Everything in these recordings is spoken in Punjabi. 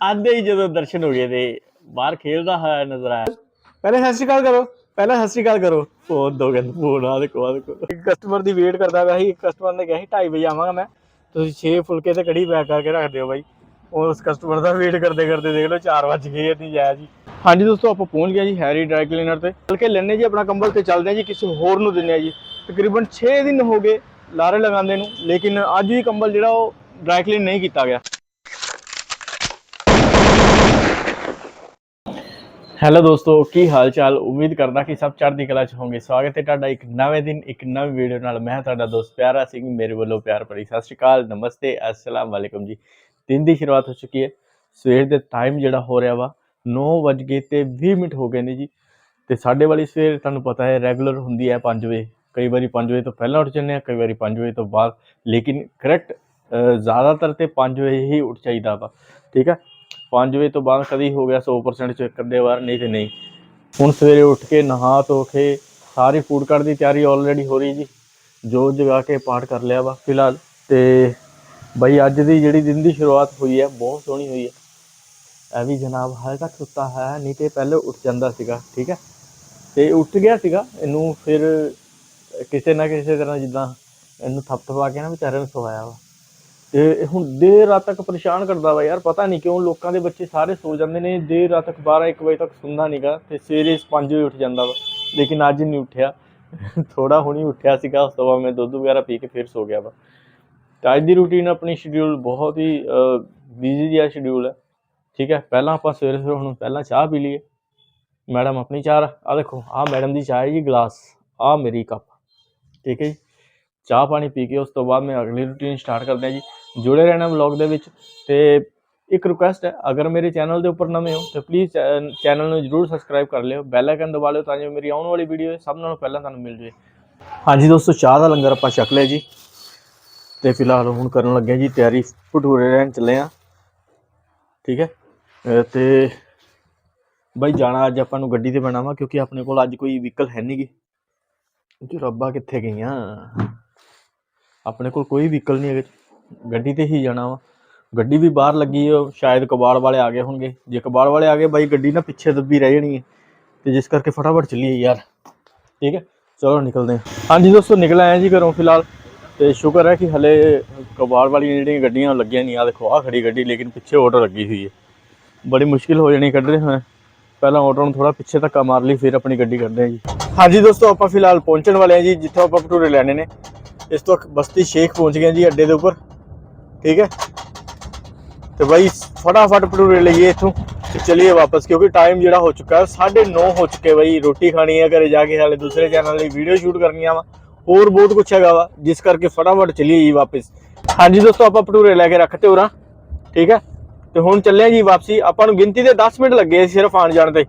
ਆਂਦੇ ਹੀ ਜਦੋਂ ਦਰਸ਼ਨ ਹੋ ਗਏ ਤੇ ਬਾਹਰ ਖੇਲਦਾ ਹੋਇਆ ਨਜ਼ਰ ਆਇਆ। ਪਹਿਲੇ ਸਤਿ ਸ਼੍ਰੀ ਅਕਾਲ ਕਰੋ ਪਹਿਲਾਂ ਸਤਿ ਸ਼੍ਰੀ ਅਕਾਲ ਕਰੋ। ਫੋਨ ਦੋ ਗੰਦ ਫੋਨ ਆ ਆ ਦੇਖੋ। ਇੱਕ ਕਸਟਮਰ ਦੀ ਵੇਟ ਕਰਦਾ ਪਿਆ ਸੀ ਇੱਕ ਕਸਟਮਰ ਨੇ ਕਿਹਾ ਸੀ 2:30 ਵਜੇ ਆਵਾਂਗਾ ਮੈਂ। ਤੁਸੀਂ 6 ਫੁਲਕੇ ਤੇ ਕੜੀ ਪੈਕ ਕਰਕੇ ਰੱਖ ਦਿਓ ਬਾਈ। ਉਸ ਕਸਟਮਰ ਦਾ ਵੇਟ ਕਰਦੇ ਕਰਦੇ ਦੇਖ ਲਓ 4 ਵਜ ਗਏ ਨਹੀਂ ਜਾਇਆ ਜੀ ਹਾਂਜੀ ਦੋਸਤੋ ਆਪਾਂ ਪਹੁੰਚ ਗਏ ਜੀ ਹੈਰੀ ਡਰਾਈ ਕਲੀਨਰ ਤੇ। ਚਲ ਕੇ ਲੈਣੇ ਜੀ ਆਪਣਾ ਕੰਬਲ ਤੇ ਚੱਲਦੇ ਹਾਂ ਜੀ ਕਿਸੇ ਹੋਰ ਨੂੰ ਦਿੰਦੇ ਆ ਜੀ। ਤਕਰੀਬਨ 6 ਦਿਨ ਹੋ ਗਏ ਲਾਰੇ ਲਗਾਉਂਦੇ ਨੂੰ ਲੇਕਿਨ ਅੱਜ ਵੀ ਕੰਬਲ ਜਿਹੜਾ ਉਹ ਡਰਾਈ ਕਲੀਨ ਨਹੀਂ ਕੀਤਾ ਗਿਆ। ਹੈਲੋ ਦੋਸਤੋ, ਕੀ ਹਾਲ ਚਾਲ ਉਮੀਦ ਕਰਦਾ ਕਿ ਸਭ ਚੜ੍ਹਦੀ ਕਲਾ ਚ ਹੋਵੋਗੇ। ਸਵਾਗਤ ਹੈ ਤੁਹਾਡਾ ਇੱਕ ਨਵੇਂ ਦਿਨ, ਇੱਕ ਨਵੀਂ ਵੀਡੀਓ ਨਾਲ। ਮੈਂ ਤੁਹਾਡਾ ਦੋਸਤ ਪਿਆਰਾ ਸਿੰਘ, ਮੇਰੇ ਵੱਲੋਂ ਪਿਆਰ ਭਰੀ ਸਤਿ ਸ਼੍ਰੀ ਅਕਾਲ, ਨਮਸਤੇ, ਅਸਲਾਮ ਵਾਲੇਕਮ ਜੀ। ਦਿਨ ਦੀ ਸ਼ੁਰੂਆਤ ਹੋ ਚੁੱਕੀ ਹੈ। ਸਵੇਰ ਦੇ ਟਾਈਮ ਜਿਹੜਾ ਹੋ ਰਿਹਾ ਵਾ 9 ਵਜ ਗਏ ਤੇ 20 ਮਿੰਟ ਹੋ ਗਏ ਨੇ ਜੀ। ਤੇ ਸਾਡੇ ਵਾਲੀ ਸਵੇਰ ਤੁਹਾਨੂੰ ਪਤਾ ਹੈ, ਰੈਗੂਲਰ ਹੁੰਦੀ ਹੈ 5 ਵਜੇ। ਕਈ ਵਾਰੀ 5 ਵਜੇ ਤੋਂ ਪਹਿਲਾਂ ਉੱਠ ਜੰਨੇ ਆ ਕਈ ਵਾਰੀ 5 ਵਜੇ ਤੋਂ ਬਾਅਦ। ਲੇਕਿਨ ਕਰੈਕਟ ਜ਼ਿਆਦਾਤਰ ਤੇ 5 ਵਜੇ ਹੀ ਉੱਠ ਚਾਹੀਦਾ ਵਾ। ਠੀਕ ਹੈ? 5 ਵਜੇ ਤੋਂ ਬਾਅਦ ਕਦੀ ਹੋ ਗਿਆ 100% ਚੱਕਰ ਦੇ ਬਾਹਰ ਨਹੀਂ ਤੇ ਨਹੀਂ। ਹੁਣ ਸਵੇਰੇ ਉੱਠ ਕੇ, ਨਹਾ ਧੋ ਕੇ, ਸਾਰੀ ਫੂਡ ਕਾਰਟ ਦੀ ਤਿਆਰੀ ਆਲਰੇਡੀ ਹੋ ਰਹੀ ਜੀ। ਜੋ ਜਗਾ ਕੇ ਪਾਠ ਕਰ ਲਿਆ ਵਾ, ਫਿਲਹਾਲ ਤੇ ਬਈ ਅੱਜ ਦੀ ਜਿਹੜੀ ਦਿਨ ਦੀ ਸ਼ੁਰੂਆਤ ਹੋਈ ਹੈ, ਬਹੁਤ ਸੋਹਣੀ ਹੋਈ ਹੈ। ਇਹ ਵੀ ਜਨਾਬ ਹਾਲੇ ਤੱਕ ਸੁੱਤਾ ਹੈ, ਨਹੀਂ ਤੇ ਪਹਿਲੇ ਉੱਠ ਜਾਂਦਾ ਸੀਗਾ, ਠੀਕ ਹੈ? ਤੇ ਉੱਠ ਗਿਆ ਸੀਗਾ, ਇਹਨੂੰ ਫਿਰ ਕਿਸੇ ਨਾ ਕਿਸੇ ਤਰ੍ਹਾਂ ਜਿੱਦਾਂ ਇਹਨੂੰ ਥਪਥਪਾ ਕੇ ਨਾ ਵਿਚਾਰੇ ਨੂੰ ਸਵਾਇਆ ਵਾ। ਇਹ ਹੁਣ ਦੇਰ ਰਾਤ ਤੱਕ ਪਰੇਸ਼ਾਨ ਕਰਦਾ ਵਾ ਯਾਰ, ਪਤਾ ਨਹੀਂ ਕਿਉਂ ਲੋਕਾਂ ਦੇ ਬੱਚੇ ਸਾਰੇ ਸੋ ਜਾਂਦੇ ਨੇ, ਦੇਰ ਰਾਤ ਤੱਕ 12 1 ਵਜੇ ਤੱਕ ਸੁਣਦਾ ਨਹੀਂਗਾ ਤੇ ਸਵੇਰੇ 5 ਵਜੇ ਉੱਠ ਜਾਂਦਾ ਵਾ, ਲੇਕਿਨ ਅੱਜ ਨਹੀਂ ਉੱਠਿਆ। ਥੋੜਾ ਹੁਣੀ ਉੱਠਿਆ ਸੀਗਾ, ਉਸ ਤੋਂ ਬਾਅਦ ਮੈਂ ਦੁੱਧ ਵਗੈਰਾ ਪੀ ਕੇ ਫਿਰ ਸੋ ਗਿਆ ਵਾ। ਤਾਂ ਅੱਜ ਦੀ ਰੂਟੀਨ ਆਪਣੀ ਸ਼ਡਿਊਲ ਬਹੁਤ ਹੀ ਬਿਜ਼ੀ ਜਿਹਾ ਸ਼ਡਿਊਲ ਹੈ। ਠੀਕ ਹੈ, ਪਹਿਲਾਂ ਆਪਾਂ ਸਵੇਰੇ ਸਵੇਰੇ ਹੁਣ ਪਹਿਲਾਂ ਚਾਹ ਪੀ ਲਈਏ। ਮੈਡਮ ਆਪਣੀ ਚਾਹ ਆ ਦੇਖੋ ਆ ਮੈਡਮ ਦੀ ਚਾਹ ਹੈ ਜੀ, ਗਲਾਸ ਆ ਮੇਰੀ ਕੱਪ ਠੀਕ ਹੈ ਜੀ, ਚਾਹ ਪਾਣੀ ਪੀ ਕੇ ਉਸ ਤੋਂ ਬਾਅਦ ਮੈਂ ਅਗਲੀ ਰੂਟੀਨ ਸਟਾਰਟ ਕਰਦੇ ਹਾਂ ਜੀ। ਜੁੜੇ ਰਹਿਣਾ ਵਲੌਗ ਦੇ ਵਿੱਚ। ਤੇ ਇੱਕ ਰਿਕੁਐਸਟ ਹੈ, ਅਗਰ ਮੇਰੇ ਚੈਨਲ ਦੇ ਉੱਪਰ ਨਵੇਂ ਹੋ, ਤਾਂ ਪਲੀਜ਼ ਚੈਨਲ ਨੂੰ ਜਰੂਰ ਸਬਸਕ੍ਰਾਈਬ ਕਰ ਲਿਓ। ਬੈਲ ਆਈਕਨ ਦਬਾ ਲਿਓ ਤਾਂ ਜੋ ਮੇਰੀ ਆਉਣ ਵਾਲੀ ਵੀਡੀਓ ਸਭ ਨਾਲੋਂ ਪਹਿਲਾਂ ਤੁਹਾਨੂੰ ਮਿਲ ਜਾਵੇ। ਹਾਂਜੀ ਦੋਸਤੋ, ਚਾਹ ਦਾ ਲੰਗਰ ਆਪਾਂ ਛਕ ਲਿਆ ਜੀ। ਤੇ ਫਿਲਹਾਲ ਹੁਣ ਕਰਨ ਲੱਗੇ ਜੀ, ਤਿਆਰੀ ਭਟੂਰੇ ਰਹਿਣ ਚੱਲੇ ਆ ਠੀਕ ਹੈ? ਅਹ ਤੇ ਬਾਈ ਜਾਣਾ ਅੱਜ ਆਪਾਂ ਨੂੰ ਗੱਡੀ ਤੇ ਪੈਣਾ ਵਾ, ਕਿਉਂਕਿ ਆਪਣੇ ਕੋਲ ਅੱਜ ਕੋਈ ਵਹੀਕਲ ਹੈ ਨਹੀਂਗੀ ਜੀ ਰੱਬਾ ਕਿੱਥੇ ਗਈਆਂ? ਆਪਣੇ ਕੋਲ ਕੋਈ ਵਹੀਕਲ ਨਹੀਂ ਹੈਗਾ। ਗੱਡੀ ਤੇ ਹੀ ਜਾਣਾ ਵਾ। ਗੱਡੀ ਵੀ ਬਾਹਰ ਲੱਗੀ ਹੈ ਸ਼ਾਇਦ ਕਬਾੜ ਵਾਲੇ ਆ ਗਏ ਹੋਣਗੇ। ਜੇ ਕਬਾੜ ਵਾਲੇ ਆ ਗਏ, ਬਾਈ ਗੱਡੀ ਨਾ ਪਿੱਛੇ ਦੱਬੀ ਰਹਿ ਜਾਣੀ ਹੈ ਤੇ ਜਿਸ ਕਰਕੇ ਫਟਾਫਟ ਚੱਲੀਏ ਯਾਰ। ਠੀਕ ਹੈ? ਚਲੋ ਨਿਕਲਦੇ ਹਾਂ। ਹਾਂਜੀ ਦੋਸਤੋ, ਨਿਕਲ ਆਏ ਹਾਂ ਜੀ ਘਰੋਂ ਫਿਲਹਾਲ। ਤੇ ਸ਼ੁਕਰ ਹੈ ਕਿ ਹਲੇ ਕਬਾੜ ਵਾਲੀਆਂ ਜਿਹੜੀਆਂ ਗੱਡੀਆਂ ਉਹ ਲੱਗੀਆਂ ਨਹੀਂ ਆ ਦੇਖੋ ਆ ਖੜੀ ਗੱਡੀ, ਲੇਕਿਨ ਪਿੱਛੇ ਆਟੋ ਲੱਗੀ ਹੋਈ ਹੈ। ਬੜੀ ਮੁਸ਼ਕਿਲ ਹੋ ਜਾਣੀ ਕੱਢ ਰਹੇ ਹੋਏ ਪਹਿਲਾਂ ਆਟੋ ਨੂੰ ਥੋੜਾ ਪਿੱਛੇ ਧੱਕਾ ਮਾਰ ਲਈ, ਫਿਰ ਆਪਣੀ ਗੱਡੀ ਕੱਢਦੇ ਹਾਂ ਜੀ। ਹਾਂਜੀ ਦੋਸਤੋ, ਆਪਾਂ ਫਿਲਹਾਲ ਪਹੁੰਚਣ ਵਾਲੇ ਹਾਂ ਜੀ, ਜਿੱਥੋਂ ਆਪਾਂ ਭਟੂਰੇ ਲੈਣੇ ਨੇ। ਇਸ ਤੋਂ ਬਸਤੀ ਸ਼ੇਖ ਪਹੁੰਚ ਗਏ ਜੀ ਅੱਡੇ ਦੇ ਉੱਪਰ। ਠੀਕ ਹੈ? ਤੇ ਬਾਈ, ਫਟਾਫਟ ਭਟੂਰੇ ਲਈਏ ਇੱਥੋਂ। ਤੇ ਚਲਿਏ ਵਾਪਸ, ਕਿਉਂਕਿ ਟਾਈਮ ਜਿਹੜਾ ਹੋ ਚੁੱਕਾ ਹੈ 9:30 ਹੋ ਚੁੱਕੇ ਬਾਈ, ਰੋਟੀ ਖਾਣੀ ਹੈ ਘਰੇ ਜਾ ਕੇ ਹਾਲੇ ਦੂਸਰੇ ਚੈਨਲ ਲਈ ਵੀਡੀਓ ਸ਼ੂਟ ਕਰਨੀਆਂ ਵਾ। ਹੋਰ ਬਹੁਤ ਕੁਛ ਹੈਗਾ ਵਾ, ਜਿਸ ਕਰਕੇ ਫਟਾਫਟ ਚਲਿਏ ਜੀ ਵਾਪਸ। ਹਾਂਜੀ ਦੋਸਤੋ, ਆਪਾਂ ਭਟੂਰੇ ਲੈ ਕੇ ਰੱਖਤੇ ਹੋਰਾਂ ਠੀਕ ਹੈ? ਤੇ ਹੁਣ ਚੱਲੇ ਜੀ ਵਾਪਸੀ। ਆਪਾਂ ਨੂੰ ਗਿਣਤੀ ਦੇ 10 ਮਿੰਟ ਲੱਗੇ ਸਿਰਫ ਆਣ ਜਾਣ ਤੇ।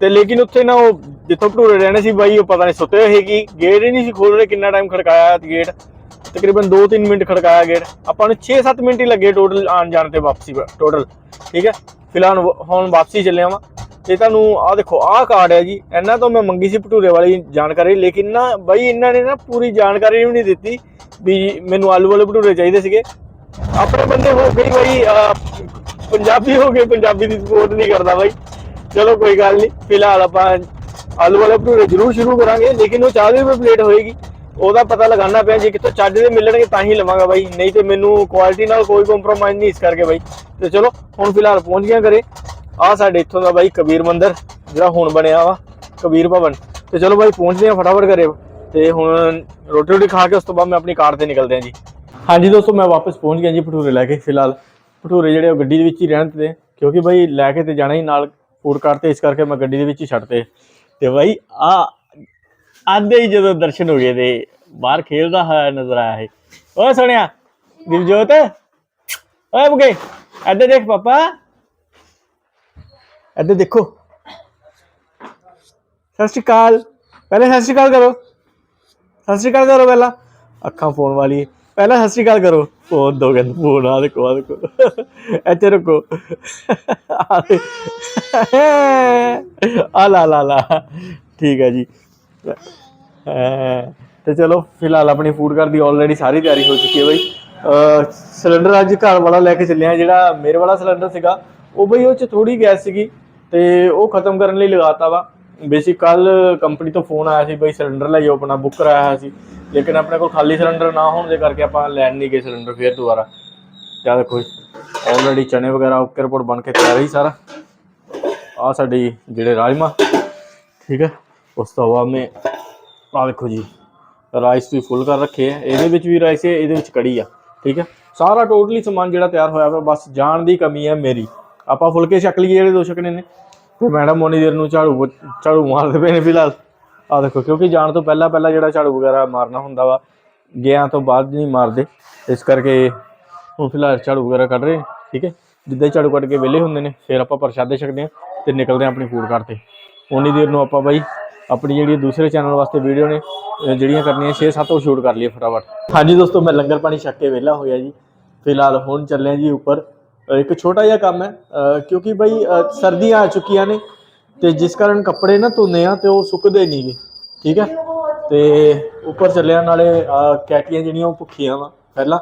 ਤੇ ਲੇਕਿਨ ਉੱਥੇ ਨਾ ਉਹ ਜਿੱਥੋਂ ਭਟੂਰੇ ਰਹਿਣੇ ਸੀ ਬਾਈ, ਉਹ ਪਤਾ ਨਹੀਂ ਸੁੱਤੇ ਹੋਏ ਕੀ ਗੇਟ ਹੀ ਨਹੀਂ ਸੀ ਖੋਲ ਰਹੇ, ਕਿੰਨਾ ਟਾਈਮ ਖੜਕਾਇਆ ਗੇਟ। ਤਕਰੀਬਨ 2-3 ਮਿੰਟ ਖੜਕਾਇਆ ਗੇਟ ਆਪਾਂ ਨੂੰ 6-7 ਮਿੰਟ ਹੀ ਲੱਗੇ ਟੋਟਲ ਆਣ ਜਾਣ ਤੇ ਵਾਪਸੀ ਟੋਟਲ ਠੀਕ ਹੈ? ਫਿਲਹਾਲ ਹੁਣ ਵਾਪਸੀ ਚੱਲਿਆ ਵਾਂ। ਤੇ ਤੁਹਾਨੂੰ ਆਹ ਦੇਖੋ, ਆਹ ਕਾਰਡ ਹੈ ਜੀ। ਇਹਨਾਂ ਤੋਂ ਮੈਂ ਮੰਗੀ ਸੀ ਭਟੂਰੇ ਵਾਲੀ ਜਾਣਕਾਰੀ, ਲੇਕਿਨ ਨਾ ਬਾਈ, ਇਹਨਾਂ ਨੇ ਨਾ ਪੂਰੀ ਜਾਣਕਾਰੀ ਵੀ ਨਹੀਂ ਦਿੱਤੀ ਵੀ ਮੈਨੂੰ ਆਲੂ ਵਾਲੇ ਭਟੂਰੇ ਚਾਹੀਦੇ ਸੀਗੇ। ਆਪਣੇ ਬੰਦੇ ਹੋ ਗਈ ਬਾਈ ਪੰਜਾਬੀ ਹੋ ਗਏ, ਪੰਜਾਬੀ ਦੀ ਸਪੋਰਟ ਨਹੀਂ ਕਰਦਾ ਬਾਈ। ਚਲੋ ਕੋਈ ਗੱਲ ਨਹੀਂ, ਫਿਲਹਾਲ ਆਪਾਂ ਆਲੂ ਵਾਲੇ ਭਟੂਰੇ ਜ਼ਰੂਰ ਸ਼ੁਰੂ ਕਰਾਂਗੇ, ਲੇਕਿਨ ਉਹ 40 ਰੁਪਏ ਪਲੇਟ ਹੋਏਗੀ। ਉਹਦਾ ਪਤਾ ਲਗਾਉਣਾ ਪਿਆ, ਜੇ ਕਿਤੋਂ ਚੱਜ ਦੇ ਮਿਲਣਗੇ ਤਾਂ ਹੀ ਲਵਾਂਗਾ ਬਾਈ। ਨਹੀਂ ਤੇ ਮੈਨੂੰ ਕੁਆਲਿਟੀ ਨਾਲ ਕੋਈ ਕੰਪਰੋਮਾਈਜ਼ ਨਹੀਂ ਇਸ ਕਰਕੇ ਬਾਈ। ਤੇ ਚਲੋ, ਹੁਣ ਫਿਲਹਾਲ ਪਹੁੰਚ ਗਿਆ ਘਰੇ। ਆ ਸਾਡੇ ਇੱਥੋਂ ਦਾ ਬਾਈ ਕਬੀਰ ਮੰਦਿਰ, ਜਿਹੜਾ ਹੁਣ ਬਣਿਆ ਵਾ, ਕਬੀਰ ਭਵਨ। ਤੇ ਚਲੋ ਬਾਈ, ਪਹੁੰਚਦੇ ਆ ਫਟਾਫਟ ਘਰੇ। ਤੇ ਹੁਣ ਰੋਟੀ ਰੋਟੀ ਖਾ ਕੇ ਉਸ ਤੋਂ ਬਾਅਦ ਮੈਂ ਆਪਣੀ ਕਾਰ ਤੇ ਨਿਕਲਦੇ ਆ ਜੀ। ਹਾਂਜੀ ਦੋਸਤੋ, ਮੈਂ ਵਾਪਸ ਪਹੁੰਚ ਗਿਆ ਜੀ ਭਟੂਰੇ ਲੈ ਕੇ ਫਿਲਹਾਲ। ਭਟੂਰੇ ਜਿਹੜੇ ਉਹ ਗੱਡੀ ਦੇ ਵਿੱਚ ਹੀ ਰਹਿਣ ਤੇ ਕਿਉਂਕਿ ਬਾਈ ਲੈ ਕੇ ਤੇ ਜਾਣਾ ਹੀ ਨਾਲ ਫੂਡ ਕਾਰਟ ਤੇ, ਇਸ ਕਰਕੇ ਮੈਂ ਗੱਡੀ ਦੇ ਵਿੱਚ ਹੀ ਛੱਡਤੇ ਤੇ। ਬਾਈ ਆ ਆਂਦੇ ਹੀ ਜਦੋਂ ਦਰਸ਼ਨ ਹੋ ਗਏ ਤੇ ਬਾਹਰ ਖੇਲਦਾ ਹੋਇਆ ਨਜ਼ਰ ਆਇਆ ਹੈ ਓਏ ਸੁਣਿਆ, ਦਿਲਜੋਤ? ਓਏ ਬੁਕੇ ਇੱਧਰ ਦੇਖ ਪਾਪਾ। ਇੱਧਰ ਦੇਖੋ। ਸਤਿ ਸ਼੍ਰੀ ਅਕਾਲ। ਪਹਿਲੇ ਸਤਿ ਸ਼੍ਰੀ ਅਕਾਲ ਕਰੋ। ਸਤਿ ਸ਼੍ਰੀ ਅਕਾਲ ਕਰੋ ਪਹਿਲਾਂ। ਅੱਖਾਂ ਫੋਨ ਵਾਲੀ। ਹੈ। ਪਹਿਲਾਂ ਸਤਿ ਸ਼੍ਰੀ ਅਕਾਲ ਕਰੋ। ਫੋਨ ਦੋ ਗੰਦ ਫੋਨ ਆ ਦੇਖੋ ਆ ਦੇਖੋ। ਇੱਥੇ ਰੁਕੋ। ਆ ਦੇ- ਆ ਲਾ ਲਾ ਲਾ। ਠੀਕ ਹੈ ਜੀ। ਤੇ ਚਲੋ, ਫਿਲਹਾਲ ਆਪਣੀ ਫੂਡ ਕਾਰ ਦੀ ਆਲਰੇਡੀ ਸਾਰੀ ਤਿਆਰੀ ਹੋ ਚੁੱਕੀ ਹੈ ਬਈ। ਸਿਲੰਡਰ ਅੱਜ ਘਰ ਵਾਲਾ ਲੈ ਕੇ ਚੱਲਿਆ, ਜਿਹੜਾ ਮੇਰੇ ਵਾਲਾ ਸਿਲੰਡਰ ਸੀਗਾ, ਉਹ ਬਈ ਉਹ ਚ ਥੋੜੀ ਗੈਸ ਸੀਗੀ ਤੇ ਉਹ ਖਤਮ ਕਰਨ ਲਈ ਲਗਾਤਾ ਵਾ। ਬੇਸਿਕ ਕੱਲ ਕੰਪਨੀ ਤੋਂ ਫੋਨ ਆਇਆ ਸੀ ਬਈ ਸਿਲੰਡਰ ਲਈ ਆਪਣਾ ਬੁੱਕ ਕਰਾਇਆ ਹੋਇਆ ਸੀ। ਲੇਕਿਨ ਆਪਣੇ ਕੋਲ ਖਾਲੀ ਸਿਲੰਡਰ ਨਾ ਹੋਣ ਦੇ ਕਰਕੇ ਆਪਾਂ ਲੈਣ ਨਹੀਂ ਗਏ ਸਿਲੰਡਰ ਫੇਰ ਦੁਬਾਰਾ। ਯਾਦ ਦੇਖੋ ਆਲਰੇਡੀ ਚਨੇ ਵਗੈਰਾ ਓਕੇ ਰਿਪੋਰਟ ਬਣ ਕੇ ਤਿਆਰ ਹੀ ਸਾਰਾ। ਆ ਸਾਡੀ ਜਿਹੜੇ ਰਾਜਮਾ, ਠੀਕ ਹੈ। ਉਸ ਤੋਂ ਬਾਅਦ ਮੈਂ ਆ ਦੇਖੋ ਜੀ ਰਾਈਸ ਵੀ ਫੁੱਲ ਕਰ ਰੱਖੇ ਆ। ਇਹਦੇ ਵਿੱਚ ਵੀ ਰਾਈਸ ਹੈ ਇਹਦੇ ਵਿੱਚ ਕੜੀ ਆ ਠੀਕ ਹੈ ਸਾਰਾ ਟੋਟਲੀ ਸਮਾਨ ਜਿਹੜਾ ਤਿਆਰ ਹੋਇਆ ਵਾ ਬਸ ਜਾਣ ਦੀ ਕਮੀ ਹੈ ਮੇਰੀ। ਆਪਾਂ ਫੁਲਕੇ ਛਕ ਲਈਏ ਜਿਹੜੇ ਦੋ ਛਕਣੇ ਨੇ। ਤੇ ਮੈਡਮ ਮੋਨੀ ਦੇਰ ਨੂੰ ਝਾੜੂ ਝਾੜੂ ਮਾਰਦੇ ਪਏ ਨੇ ਫਿਲਹਾਲ। ਆ ਦੇਖੋ ਕਿਉਂਕਿ ਜਾਣ ਤੋਂ ਪਹਿਲਾਂ ਪਹਿਲਾਂ ਜਿਹੜਾ ਝਾੜੂ ਵਗੈਰਾ ਮਾਰਨਾ ਹੁੰਦਾ ਵਾ ਗਿਆ ਤੋਂ ਬਾਅਦ ਨਹੀਂ ਮਾਰਦੇ। ਇਸ ਕਰਕੇ ਉਹ ਫਿਲਹਾਲ ਝਾੜੂ ਵਗੈਰਾ ਕੱਢ ਰਹੇ ਨੇ, ਠੀਕ ਹੈ? ਜਿੱਦਾਂ ਝਾੜੂ ਕੱਢ ਕੇ ਵਿਹਲੇ ਹੁੰਦੇ ਨੇ ਫਿਰ ਆਪਾਂ ਪ੍ਰਸ਼ਾਦੇ ਛਕਦੇ ਹਾਂ ਤੇ ਨਿਕਲਦੇ ਹਾਂ ਆਪਣੀ ਫੂਡ ਕਾਰਟ ਤੇ। ਉਨੀ ਦੇਰ ਨੂੰ ਆਪਾਂ ਬਾਈ ਆਪਣੀ ਜਿਹੜੀ ਦੂਸਰੇ ਚੈਨਲ ਵਾਸਤੇ ਵੀਡੀਓ ਨੇ ਜਿਹੜੀਆਂ ਕਰਨੀਆਂ 6-7 ਉਹ ਸ਼ੂਟ ਕਰ ਲਈਏ ਫਟਾਫਟ। ਹਾਂਜੀ ਦੋਸਤੋ, ਮੈਂ ਲੰਗਰ ਪਾਣੀ ਛੱਕ ਕੇ ਵਿਹਲਾ ਹੋਇਆ ਜੀ। ਫਿਲਹਾਲ ਹੁਣ ਚੱਲੇ ਹਾਂ ਜੀ ਉੱਪਰ। ਇੱਕ ਛੋਟਾ ਜਿਹਾ ਕੰਮ ਹੈ ਕਿਉਂਕਿ ਬਈ ਸਰਦੀਆਂ ਆ ਚੁੱਕੀਆਂ ਨੇ ਤੇ ਜਿਸ ਕਾਰਨ ਕੱਪੜੇ ਨਾ ਧੋਨੇ ਆ ਤੇ ਉਹ ਸੁੱਕਦੇ ਨਹੀਂਗੇ ਠੀਕ ਹੈ? ਤੇ ਉੱਪਰ ਚੱਲਿਆ, ਨਾਲੇ ਕੈਟੀਆਂ ਜਿਹੜੀਆਂ ਉਹ ਭੁੱਖੀਆਂ ਵਾ ਪਹਿਲਾਂ।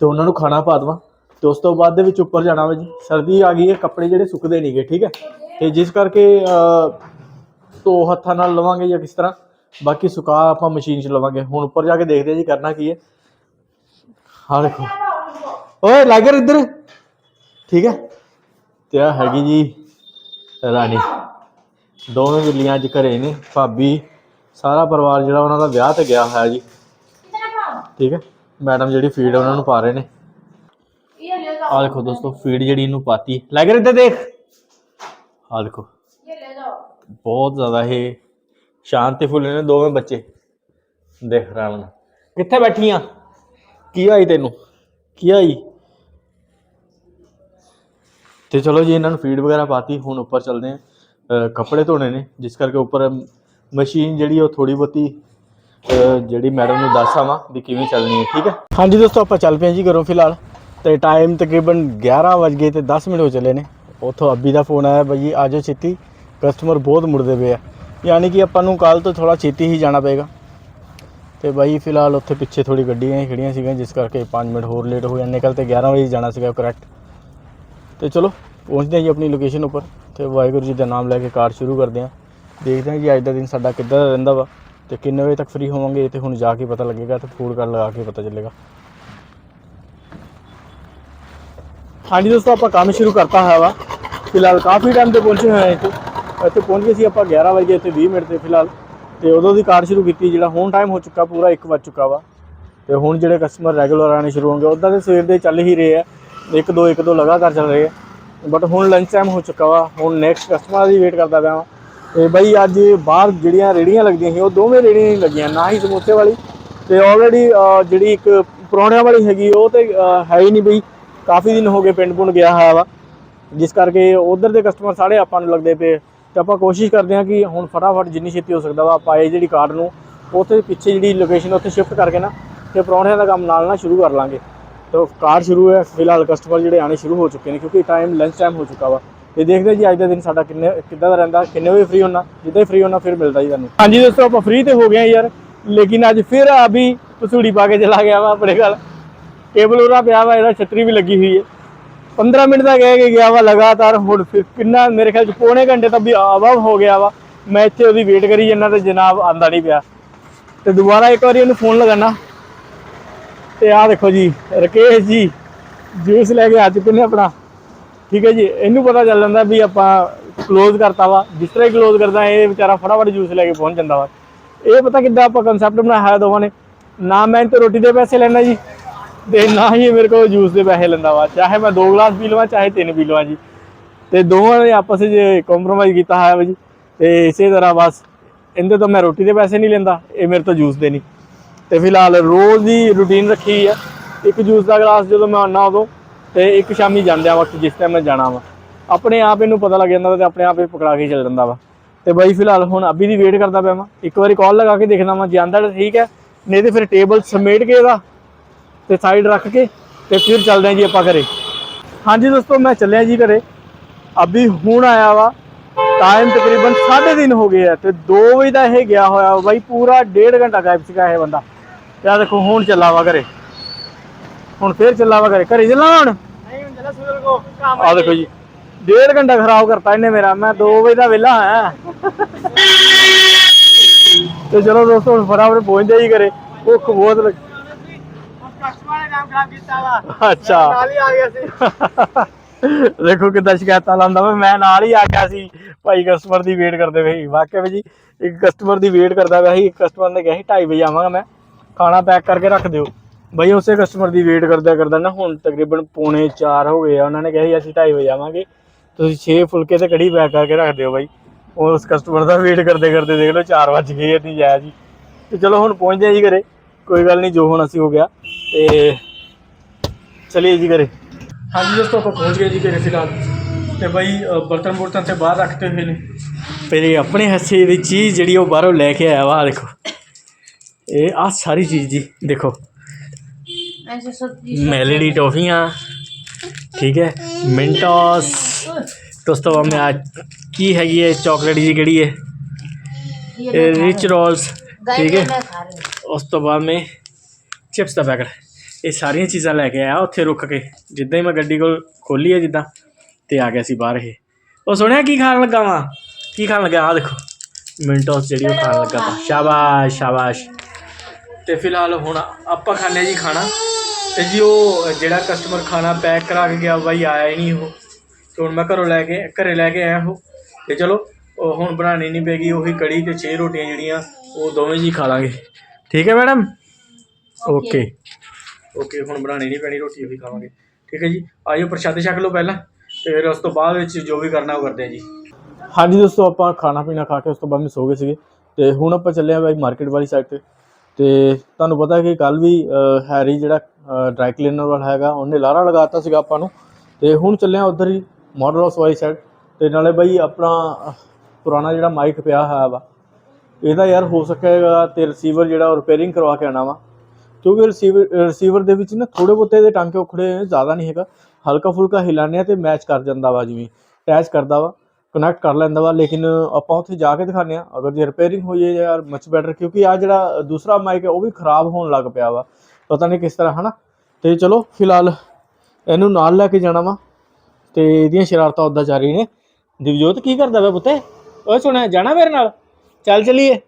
ਤੇ ਉਹਨਾਂ ਨੂੰ ਖਾਣਾ ਪਾ ਦੇਵਾਂ। ਤੇ ਉਸ ਤੋਂ ਬਾਅਦ ਦੇ ਵਿੱਚ ਉੱਪਰ ਜਾਣਾ ਵਾ ਜੀ। ਸਰਦੀ ਆ ਗਈ ਹੈ, ਕੱਪੜੇ ਜਿਹੜੇ ਸੁੱਕਦੇ ਨਹੀਂਗੇ ਠੀਕ ਹੈ? ਤੇ ਜਿਸ ਕਰਕੇ ਧੋ ਹੱਥਾਂ ਨਾਲ ਲਵਾਂਗੇ ਜਾਂ ਕਿਸ ਤਰ੍ਹਾਂ? ਬਾਕੀ ਸੁਕਾ ਆਪਾਂ ਮਸ਼ੀਨ 'ਚ ਲਵਾਂਗੇ। ਹੁਣ ਉੱਪਰ ਜਾ ਕੇ ਦੇਖਦੇ ਆ ਜੀ ਕਰਨਾ ਕੀ ਹੈ। ਹਾਂ ਦੇਖੋ। ਓਏ ਲਾਗਰ ਇੱਧਰ? ਠੀਕ ਹੈ। ਤੇ ਆ ਹੈਗੀ ਜੀ ਰਾਣੀ। ਦੋਵੇਂ ਬਿੱਲੀਆਂ ਅੱਜ ਘਰੇ ਨੇ। ਭਾਬੀ, ਸਾਰਾ ਪਰਿਵਾਰ ਜਿਹੜਾ ਉਹਨਾਂ ਦਾ ਵਿਆਹ ਤੇ ਗਿਆ ਹੋਇਆ ਜੀ। ਠੀਕ ਹੈ। ਮੈਡਮ ਜਿਹੜੀ ਫੀਡ ਉਹਨਾਂ ਨੂੰ ਪਾ ਰਹੇ ਨੇ। ਆ ਦੇਖੋ ਦੋਸਤੋ, ਫੀਡ ਜਿਹੜੀ ਇਹਨੂੰ ਪਾਤੀ। ਲਾਗਰ ਇੱਧਰ ਦੇਖ। ਆ ਦੇਖੋ। ਬਹੁਤ ਜ਼ਿਆਦਾ ਇਹ ਸ਼ਾਂਤੀਫੁੱਲ ਨੇ ਦੋਵੇਂ ਬੱਚੇ, ਦੇਖ ਰਾਵਣ ਕਿੱਥੇ ਬੈਠੀ ਬੈਠੀਆਂ? ਕੀ ਆਈ ਤੈਨੂੰ? ਕੀ ਆਈ? ਤੇ ਚਲੋ ਜੀ, ਇਹਨਾਂ ਨੂੰ ਫੀਡ ਵਗੈਰਾ ਪਾਤੀ, ਹੁਣ ਉੱਪਰ ਚੱਲਦੇ ਆ ਕੱਪੜੇ ਧੋਣੇ ਨੇ, ਜਿਸ ਕਰਕੇ ਉੱਪਰ ਮਸ਼ੀਨ ਜਿਹੜੀ ਉਹ ਥੋੜੀ ਬਹੁਤੀ ਜਿਹੜੀ ਮੈਡਮ ਨੂੰ ਦੱਸ ਆਵਾਂ ਵੀ ਕਿਵੇਂ ਚੱਲਣੀ ਹੈ, ਠੀਕ ਹੈ? ਹਾਂਜੀ ਦੋਸਤੋ, ਆਪਾਂ ਚੱਲ ਪਏ ਜੀ ਘਰੋਂ ਫਿਲਹਾਲ। ਤੇ ਟਾਈਮ ਤਕਰੀਬਨ 11 ਵਜ ਗਏ ਤੇ 10 ਮਿੰਟ ਹੋ ਚੱਲੇ ਨੇ। ਉਥੋਂ ਅੱਬੀ ਦਾ ਫੋਨ ਆਇਆ ਬਈ ਆਜੋ ਛੇਤੀ। ਕਸਟਮਰ ਬਹੁਤ ਮੁੜਦੇ ਪਏ ਆ। ਯਾਨੀ ਕਿ ਆਪਾਂ ਨੂੰ ਕੱਲ ਤੋਂ ਥੋੜਾ ਛੇਤੀ ਹੀ ਜਾਣਾ ਪਏਗਾ। ਤੇ ਬਾਈ, ਫਿਲਹਾਲ ਉੱਥੇ ਪਿੱਛੇ ਥੋੜੀ ਗੱਡੀਆਂ ਹੀ ਖੜੀਆਂ ਸੀਗੀਆਂ, ਜਿਸ ਕਰਕੇ 5 ਮਿੰਟ ਹੋਰ ਲੇਟ ਹੋ ਜਾਂਦੇ। ਨਿਕਲ ਤੇ 11 ਵਜੇ ਜਾਣਾ ਸੀਗਾ ਕਰੈਕਟ ਤੇ ਚਲੋ, ਪਹੁੰਚਦੇ ਹਾਂ ਜੀ ਆਪਣੀ ਲੋਕੇਸ਼ਨ ਉੱਪਰ। ਤੇ ਵਾਹਿਗੁਰੂ ਜੀ ਦਾ ਨਾਮ ਲੈ ਕੇ ਕਾਰ ਸ਼ੁਰੂ ਕਰਦੇ ਹਾਂ। ਦੇਖਦੇ ਹਾਂ ਜੀ ਅੱਜ ਦਾ ਦਿਨ ਸਾਡਾ ਕਿੱਦਾਂ ਦਾ ਰਹਿੰਦਾ ਵਾ। ਤੇ ਕਿੰਨੇ ਵਜੇ ਤੱਕ ਫ੍ਰੀ ਹੋਵਾਂਗੇ, ਇਹ ਤੇ ਹੁਣ ਜਾ ਕੇ ਪਤਾ ਲੱਗੇਗਾ ਤੇ ਫੂਡ ਕਾਰਡ ਲਗਾ ਕੇ ਪਤਾ ਚੱਲੇਗਾ। ਹਾਂਜੀ ਦੋਸਤੋ, ਆਪਾਂ ਕੰਮ ਸ਼ੁਰੂ ਕਰਤਾ ਹੋਇਆ ਵਾ। ਫਿਲਹਾਲ ਕਾਫੀ ਟਾਈਮ ਤੇ ਪਹੁੰਚੇ ਹੋਏ ਹਾਂ ਇੱਥੇ। ਇੱਥੇ ਪਹੁੰਚ ਗਏ ਸੀ ਆਪਾਂ 11 ਵਜੇ ਇੱਥੇ 20 ਮਿੰਟ ਤੇ ਫਿਲਹਾਲ। ਤੇ ਉਦੋਂ ਦੀ ਕਾਰ ਸ਼ੁਰੂ ਕੀਤੀ, ਜਿਹੜਾ ਹੁਣ ਟਾਈਮ ਹੋ ਚੁੱਕਾ, ਪੂਰਾ 1 ਵੱਜ ਚੁੱਕਾ ਵਾ। ਤੇ ਹੁਣ ਜਿਹੜੇ ਕਸਟਮਰ ਰੈਗੂਲਰ ਆਣੇ ਸ਼ੁਰੂ ਹੋਣਗੇ ਉਦਾਂ ਦੇ ਸਵੇਰ ਦੇ ਚੱਲ ਹੀ ਰਹੇ ਆ। ਇੱਕ ਦੋ ਇੱਕ ਦੋ ਲਗਾਤਾਰ ਚੱਲ ਰਹੇ ਆ। ਬਟ ਹੁਣ ਲੰਚ ਟਾਈਮ ਹੋ ਚੁੱਕਾ ਵਾ। ਹੁਣ ਨੈਕਸਟ ਕਸਟਮਰ ਦੀ ਵੇਟ ਕਰਦਾ ਪਿਆ ਵਾਂ। ਤੇ ਬਈ ਅੱਜ ਬਾਹਰ ਜਿਹੜੀਆਂ ਰੇੜੀਆਂ ਲੱਗਦੀਆਂ ਸੀ, ਉਹ ਦੋਵੇਂ ਰੇੜੀਆਂ ਨਹੀਂ ਲੱਗੀਆਂ, ਨਾ ਹੀ ਸਮੋਸੇ ਵਾਲੀ। ਤੇ ਆਲਰੇਡੀ ਜਿਹੜੀ ਇੱਕ ਪਰੌਣਿਆਂ ਵਾਲੀ ਹੈਗੀ, ਉਹ ਤੇ ਹੈ ਹੀ ਨਹੀਂ ਬਈ। ਕਾਫੀ ਦਿਨ ਹੋ ਗਏ ਪਿੰਡ ਪੁੰਡ ਗਿਆ ਹੋਇਆ ਵਾ। ਜਿਸ ਕਰਕੇ ਉਧਰ ਦੇ ਕਸਟਮਰ ਸਾਰੇ ਆਪਾਂ ਨੂੰ ਲੱਗਦੇ ਪਏ। ਤੇ ਆਪਾਂ ਕੋਸ਼ਿਸ਼ ਕਰਦੇ ਹਾਂ ਕਿ ਹੁਣ ਫਟਾਫਟ ਜਿੰਨੀ ਛੇਤੀ ਹੋ ਸਕਦਾ ਵਾ, ਆਪਾਂ ਇਹ ਜਿਹੜੀ ਕਾਰਡ ਨੂੰ ਉੱਥੇ ਪਿੱਛੇ ਜਿਹੜੀ ਲੋਕੇਸ਼ਨ ਉੱਥੇ ਸ਼ਿਫਟ ਕਰਕੇ ਨਾ ਤੇ ਪਰੌਣਿਆਂ ਦਾ ਕੰਮ ਨਾਲ ਨਾ ਸ਼ੁਰੂ ਕਰ ਲਾਂਗੇ। ਤਾਂ ਕਾਰ ਸ਼ੁਰੂ ਹੈ ਫਿਲਹਾਲ ਕਸਟਮਰ ਜਿਹੜੇ ਆਣੇ ਸ਼ੁਰੂ ਹੋ ਚੁੱਕੇ ਨੇ, ਕਿਉਂਕਿ ਟਾਈਮ ਲੰਚ ਟਾਈਮ ਹੋ ਚੁੱਕਾ ਵਾ। ਤੇ ਦੇਖਦੇ ਹਾਂ ਜੀ ਅੱਜ ਦਾ ਦਿਨ ਸਾਡਾ ਕਿੰਨੇ, ਕਿੱਦਾਂ ਦਾ ਰਹਿੰਦਾ, ਕਿੰਨੇ ਵਜੇ ਫ੍ਰੀ ਹੋਣਾ ਜਿੱਦਾਂ ਹੀ ਫ੍ਰੀ ਹੋਣਾ ਫਿਰ ਮਿਲਦਾ ਜੀ ਤੁਹਾਨੂੰ। ਹਾਂਜੀ ਦੋਸਤੋ, ਆਪਾਂ ਫ੍ਰੀ ਤੇ ਹੋ ਗਏ ਯਾਰ, ਲੇਕਿਨ ਅੱਜ ਫਿਰ ਅਭੀ ਪਸੂੜੀ ਪਾ ਕੇ ਚਲਾ ਗਿਆ ਵਾ ਆਪਣੇ ਘਰ। ਟੇਬਲ ਉਰਾ ਪਿਆ ਵਾ, ਇਹਦਾ ਛਤਰੀ ਵੀ ਲੱਗੀ ਹੋਈ ਹੈ। 15 ਮਿੰਟ ਦਾ ਕਹਿ ਕੇ ਗਿਆ ਵਾ ਲਗਾਤਾਰ, ਹੁਣ ਕਿੰਨਾ ਮੇਰੇ ਖਿਆਲ ਚ ਪੌਣੇ ਘੰਟੇ ਤੱਕ ਵੀ ਆਵਾ ਹੋ ਗਿਆ ਵਾ। ਮੈਂ ਇੱਥੇ ਉਹਦੀ ਵੇਟ ਕਰੀ ਜਾਂਦਾ ਤੇ ਜਨਾਬ ਆਂਦਾ ਨਹੀਂ ਪਿਆ। ਤੇ ਦੁਬਾਰਾ ਇੱਕ ਵਾਰੀ ਉਹਨੂੰ ਫੋਨ ਲਗਾਣਾ ਤੇ ਆਹ ਦੇਖੋ ਜੀ, ਰਕੇਸ਼ ਜੀ ਜੂਸ ਲੈ ਕੇ ਆ ਚੁੱਕੇ ਨੇ ਆਪਣਾ। ਠੀਕ ਹੈ ਜੀ, ਇਹਨੂੰ ਪਤਾ ਚੱਲ ਜਾਂਦਾ ਵੀ ਆਪਾਂ ਕਲੋਜ਼ ਕਰਤਾ ਵਾ। ਜਿਸ ਤਰ੍ਹਾਂ ਹੀ ਕਲੋਜ਼ ਕਰਦਾ, ਇਹ ਵਿਚਾਰਾ ਫਟਾਫਟ ਜੂਸ ਲੈ ਕੇ ਪਹੁੰਚ ਜਾਂਦਾ ਵਾ। ਇਹ ਪਤਾ ਕਿੱਦਾਂ ਆਪਾਂ ਕਨਸੈਪਟ ਬਣਾਇਆ ਹੈ ਦੋਵਾਂ ਨੇ। ਨਾ ਮੈਂ ਤੇ ਰੋਟੀ ਦੇ ਪੈਸੇ ਲੈਣਾ ਜੀ। ਤੇ ਨਾ ਹੀ ਇਹ ਮੇਰੇ ਕੋਲ ਜੂਸ ਦੇ ਪੈਸੇ ਲੈਂਦਾ ਵਾ, ਚਾਹੇ ਮੈਂ ਦੋ ਗਲਾਸ ਪੀ ਲਵਾਂ, ਚਾਹੇ ਤਿੰਨ ਪੀ ਲਵਾਂ ਜੀ। ਤੇ ਦੋਵਾਂ ਨੇ ਆਪਸ ਵਿੱਚ ਕੰਪਰੋਮਾਈਜ਼ ਕੀਤਾ ਹੋਇਆ ਵਾ ਜੀ। ਤੇ ਇਸੇ ਤਰ੍ਹਾਂ ਬਸ, ਇਹਦੇ ਤੋਂ ਮੈਂ ਰੋਟੀ ਦੇ ਪੈਸੇ ਨਹੀਂ ਲੈਂਦਾ, ਇਹ ਮੇਰੇ ਤੋਂ ਜੂਸ ਦੇ ਨਹੀਂ। ਤੇ ਫਿਲਹਾਲ ਰੋਜ਼ ਦੀ ਰੂਟੀਨ ਰੱਖੀ ਆ, ਇੱਕ ਜੂਸ ਦਾ ਗਲਾਸ ਜਦੋਂ ਮੈਂ ਆਉਣਾ ਉਦੋਂ, ਤੇ ਇੱਕ ਸ਼ਾਮੀ ਜਾਂਦਿਆਂ ਵਕਤ ਜਿਸ ਟਾਈਮ ਮੈਂ ਜਾਣਾ ਵਾ। ਆਪਣੇ ਆਪ ਇਹਨੂੰ ਪਤਾ ਲੱਗ ਜਾਂਦਾ ਵਾ ਤੇ ਆਪਣੇ ਆਪ ਇਹ ਪਕੜਾ ਕੇ ਚੱਲ ਜਾਂਦਾ ਵਾ। ਤੇ ਬਾਈ ਫਿਲਹਾਲ ਹੁਣ ਅਭੀ ਦੀ ਵੇਟ ਕਰਦਾ ਪਿਆ ਮੈਂ ਇੱਕ ਵਾਰੀ ਕਾਲ ਲਗਾ ਕੇ ਦੇਖਦਾ ਵਾਂ, ਜੇ ਆਂਦਾ ਤਾਂ ਠੀਕ ਹੈ, ਨਹੀਂ ਤੇ ਫਿਰ ਟੇਬਲ ਸਮੇਟ ਕੇ ਇਹਦਾ ਤੇ ਸਾਈਡ ਰੱਖ ਕੇ ਤੇ ਫਿਰ ਚੱਲਦੇ ਹਾਂ ਜੀ ਆਪਾਂ ਘਰੇ। ਹਾਂਜੀ ਦੋਸਤੋ ਮੈਂ ਚੱਲਿਆ ਜੀ ਘਰੇ। ਅਭੀ ਹੁਣ ਆਇਆ ਵਾ। ਟਾਈਮ ਤਕਰੀਬਨ 3:30 ਹੋ ਗਏ ਆ ਤੇ 2 ਵਜੇ ਦਾ ਇਹ ਗਿਆ ਹੋਇਆ ਬਾਈ ਪੂਰਾ ਡੇਢ ਘੰਟਾ ਗਾਇਬ ਸੀਗਾ ਇਹ ਬੰਦਾ। ਤੇ ਆ ਦੇਖੋ ਹੁਣ ਚੱਲਾ ਵਾ ਘਰੇ। ਹੁਣ ਫੇਰ ਚੱਲਾ ਵਾ ਘਰੇ। ਘਰੇ ਚੱਲਾ ਹੁਣ? ਆ ਦੇਖੋ ਜੀ। ਡੇਢ ਘੰਟਾ ਖਰਾਬ ਕਰਤਾ ਇਹਨੇ ਮੇਰਾ। ਮੈਂ 2 ਵਜੇ ਦਾ ਵਿਹਲਾ ਆਇਆ। ਤੇ ਚਲੋ ਦੋਸਤੋ ਹੁਣ ਫਟਾਫਟ ਪਹੁੰਚਦੇ ਹੀ ਕਰੇ ਭੁੱਖ ਬਹੁਤ ਲੱਗ। ਕਸਟਮਰ ਨੇ ਕੰਮ ਖਰਾਬ ਕੀਤਾ ਵਾ। ਅੱਛਾ। ਨਾਲ ਹੀ ਆ ਗਿਆ ਸੀ। ਦੇਖੋ ਕਿੱਦਾਂ ਸ਼ਿਕਾਇਤਾਂ ਲਾਉਂਦਾ ਵਾ। ਮੈਂ ਨਾਲ ਹੀ ਆ ਗਿਆ ਸੀ। ਭਾਈ ਕਸਟਮਰ ਦੀ ਵੇਟ ਕਰਦੇ ਸੀ। ਵਾਕਿਆ ਵਿੱਚ ਜੀ ਇੱਕ ਕਸਟਮਰ ਦੀ ਵੇਟ ਕਰਦਾ ਪਿਆ ਸੀ। ਇੱਕ ਕਸਟਮਰ ਨੇ ਕਿਹਾ ਸੀ 2:30 ਵਜੇ ਆਵਾਂਗਾ ਮੈਂ। ਖਾਣਾ ਪੈਕ ਕਰਕੇ ਰੱਖ ਦਿਓ। ਬਈ ਉਸੇ ਕਸਟਮਰ ਦੀ ਵੇਟ ਕਰਦਾ ਕਰਦਾ ਨਾ ਹੁਣ ਤਕਰੀਬਨ ਪੌਣੇ 4 ਹੋ ਗਏ ਆ। ਉਹਨਾਂ ਨੇ ਕਿਹਾ ਸੀ ਅਸੀਂ 2:30 ਵਜੇ ਆਵਾਂਗੇ। ਤੁਸੀਂ 6 ਫੁਲਕੇ ਤੇ ਕੜੀ ਪੈਕ ਕਰਕੇ ਰੱਖ ਦਿਓ ਬਾਈ। ਉਸ ਕਸਟਮਰ ਦਾ ਵੇਟ ਕਰਦੇ ਕਰਦੇ ਦੇਖ ਲਓ 4 ਵੱਜ ਗਏ ਨਹੀਂ ਜਾਇਆ ਜੀ ਤੇ ਚਲੋ ਹੁਣ ਪਹੁੰਚਦੇ ਹਾਂ ਜੀ ਘਰੇ। ਕੋਈ ਗੱਲ ਨਹੀਂ ਜੋ ਹੁਣ ਅਸੀਂ ਹੋ ਗਿਆ ਤੇ ਚਲਿਏ ਜੀ ਘਰੇ ਹਾਂਜੀ ਦੋਸਤੋ ਆਪਾਂ ਪਹੁੰਚ ਗਏ ਜੀ ਘਰੇ ਫਿਲਹਾਲ ਤੇ ਬਾਈ ਅ, ਬਰਤਨ ਬੁਰਤਨ ਤੇ ਬਾਹਰ ਰੱਖਤੇ ਹੋਏ ਨੇ ਫਿਰ ਇਹ ਆਪਣੇ ਹਿੱਸੇ ਵਿੱਚ ਹੀ ਜਿਹੜੀ ਉਹ ਬਾਹਰੋਂ ਲੈ ਕੇ ਆਇਆ ਵਾ ਆਹ ਦੇਖੋ ਇਹ ਆ ਸਾਰੀ ਚੀਜ਼ ਜੀ ਦੇਖੋ ऐसे सब्जी ਮੈਲਡੀ ਟੋਫੀਆਂ ਠੀਕ ਹੈ ਮਿੰਟੋਸ ਦੋਸਤੋ ਹਮੇ ਅੱਜ ਕੀ ਹੈਗੀ ਹੈ ਚਾਕਲੇਟ ਜੀ ਕਿਹੜੀ ਹੈ ਇਹ ਰਿਚ ਰੋਲਸ ਠੀਕ ਹੈ खा रहे ਉਸ ਤੋਂ ਬਾਅਦ ਮੈਂ ਚਿਪਸ ਦਾ ਪੈਕਟ ਇਹ ਸਾਰੀਆਂ ਚੀਜ਼ਾਂ ਲੈ ਕੇ ਆਇਆ ਉੱਥੇ ਰੁਕ ਕੇ, ਜਿੱਦਾਂ ਹੀ ਮੈਂ ਗੱਡੀ ਕੋਲ ਖੋਲੀ ਹੈ ਜਿੱਦਾਂ, ਤੇ ਆ ਗਿਆ ਸੀ ਬਾਹਰ ਇਹ। ਉਹ ਸੁਣਿਆ ਕੀ ਖਾਣ ਲੱਗਾ ਵਾਂ? ਕੀ ਖਾਣ ਲੱਗਾ? ਆ ਦੇਖੋ ਮਿੰਟੋਸ ਜਿਹੜੀ ਉਹ ਖਾਣ ਲੱਗਾ ਵਾ। ਸ਼ਾਬਾਸ਼ ਸ਼ਾਬਾਸ਼। ਤੇ ਫਿਲਹਾਲ ਹੁਣ ਆਪਾਂ ਖਾਣੇ ਜੀ ਖਾਣਾ। ਤੇ ਜੀ ਉਹ ਜਿਹੜਾ ਕਸਟਮਰ ਖਾਣਾ ਪੈਕ ਕਰਾ ਕੇ ਗਿਆ, ਬਾਈ ਆਇਆ ਹੀ ਨਹੀਂ ਉਹ। ਤੇ ਹੁਣ ਮੈਂ ਘਰੋਂ ਲੈ ਕੇ, ਘਰੇ ਲੈ ਕੇ ਆਇਆ ਉਹ। ਤੇ ਚਲੋ, ਉਹ ਹੁਣ ਬਣਾਉਣੀ ਨਹੀਂ ਪੈਗੀ, ਉਹੀ ਕੜੀ ਤੇ ਛੇ ਰੋਟੀਆਂ ਜਿਹੜੀਆਂ, ਉਹ ਦੋਵੇਂ ਜੀ ਖਾ ਲਾਂਗੇ। ਠੀਕ ਹੈ ਮੈਡਮ? ਓਕੇ ਓਕੇ ਹੁਣ ਬਣਾਉਣੀ ਨਹੀਂ ਪੈਣੀ ਰੋਟੀ ਉਹੀ ਖਾਵਾਂਗੇ। ਠੀਕ ਹੈ ਜੀ ਆਇਓ ਪ੍ਰਸ਼ਾਦੇ ਛਕ ਲਓ ਪਹਿਲਾਂ ਤੇ ਫਿਰ ਉਸ ਤੋਂ ਬਾਅਦ ਵਿੱਚ ਜੋ ਵੀ ਕਰਨਾ ਉਹ ਕਰਦੇ ਆ ਜੀ। ਹਾਂਜੀ ਦੋਸਤੋ ਆਪਾਂ ਖਾਣਾ ਪੀਣਾ ਖਾ ਕੇ ਉਸ ਤੋਂ ਬਾਅਦ ਮੈਂ ਸੋ ਗਏ ਸੀਗੇ। ਤੇ ਹੁਣ ਆਪਾਂ ਚੱਲੇ ਆ ਬਾਈ ਮਾਰਕੀਟ ਵਾਲੀ ਸਾਈਡ ਤੇ। ਤੇ ਤੁਹਾਨੂੰ ਪਤਾ ਕਿ ਕੱਲ ਵੀ ਹੈਰੀ ਜਿਹੜਾ ਡਰਾਈ ਕਲੀਨਰ ਵਾਲਾ ਹੈਗਾ ਉਹਨੇ ਲਾਰਾ ਲਗਾਤਾ ਸੀਗਾ ਆਪਾਂ ਨੂੰ। ਤੇ ਹੁਣ ਚੱਲੇ ਆ ਉਧਰ ਹੀ ਮਾਡਲ ਹਾਊਸ ਵਾਲੀ ਸਾਈਡ ਤੇ। ਨਾਲੇ ਬਾਈ ਆਪਣਾ ਪੁਰਾਣਾ ਜਿਹੜਾ ਮਾਈਕ ਪਿਆ ਹੋਇਆ ਵਾ ਇਹਦਾ ਯਾਰ ਹੋ ਸਕੇਗਾ ਤੇ ਰਿਸੀਵਰ ਜਿਹੜਾ ਉਹ ਰਿਪੇਅਰਿੰਗ ਕਰਵਾ ਕੇ ਆਣਾ ਵਾ। ਕਿਉਂਕਿ ਰਿਸੀਵਰ ਰਿਸੀਵਰ ਦੇ ਵਿੱਚ ਨਾ ਥੋੜੇ ਬਹੁਤੇ ਦੇ ਟਾਂਕੇ ਉਖੜੇ ਜ਼ਿਆਦਾ ਨਹੀਂ ਹੈਗਾ। ਹਲਕਾ ਫੁਲਕਾ ਹਿਲਾਉਂਦੇ ਆ ਤੇ ਮੈਚ ਕਰ ਜਾਂਦਾ ਵਾ, ਜਿਵੇਂ ਅਟੈਚ ਕਰਦਾ ਵਾ ਕਨੈਕਟ ਕਰ ਲੈਂਦਾ ਵਾ। ਲੇਕਿਨ ਆਪਾਂ ਉੱਥੇ ਜਾ ਕੇ ਦਿਖਾਉਂਦੇ ਆ। ਅਗਰ ਜੇ ਰਿਪੇਅਰਿੰਗ ਹੋ ਜਾਏ ਯਾਰ ਮੱਚ ਬੈਟਰ ਕਿਉਂਕਿ ਆ ਜਿਹੜਾ ਦੂਸਰਾ ਮਾਈਕ ਹੈ, ਉਹ ਵੀ ਖਰਾਬ ਹੋਣ ਲੱਗ ਪਿਆ ਵਾ। ਪਤਾ ਨਹੀਂ ਕਿਸ ਤਰ੍ਹਾਂ, ਹਨਾ? ਤੇ ਚਲੋ, ਫਿਲਹਾਲ ਇਹਨੂੰ ਨਾਲ ਲੈ ਕੇ ਜਾਣਾ ਵਾ। ਤੇ ਇਹਦੀਆਂ ਸ਼ਰਾਰਤਾਂ ਉੱਦਾਂ ਜਾਰੀ ਨੇ। ਦਿਵਜੋਤ, ਕੀ ਕਰਦਾ ਵਾ ਪੁੱਤੇ? ਓਏ ਸੁਣਿਆ, ਜਾਣਾ ਮੇਰੇ ਨਾਲ? ਚੱਲ ਚਲੀਏ।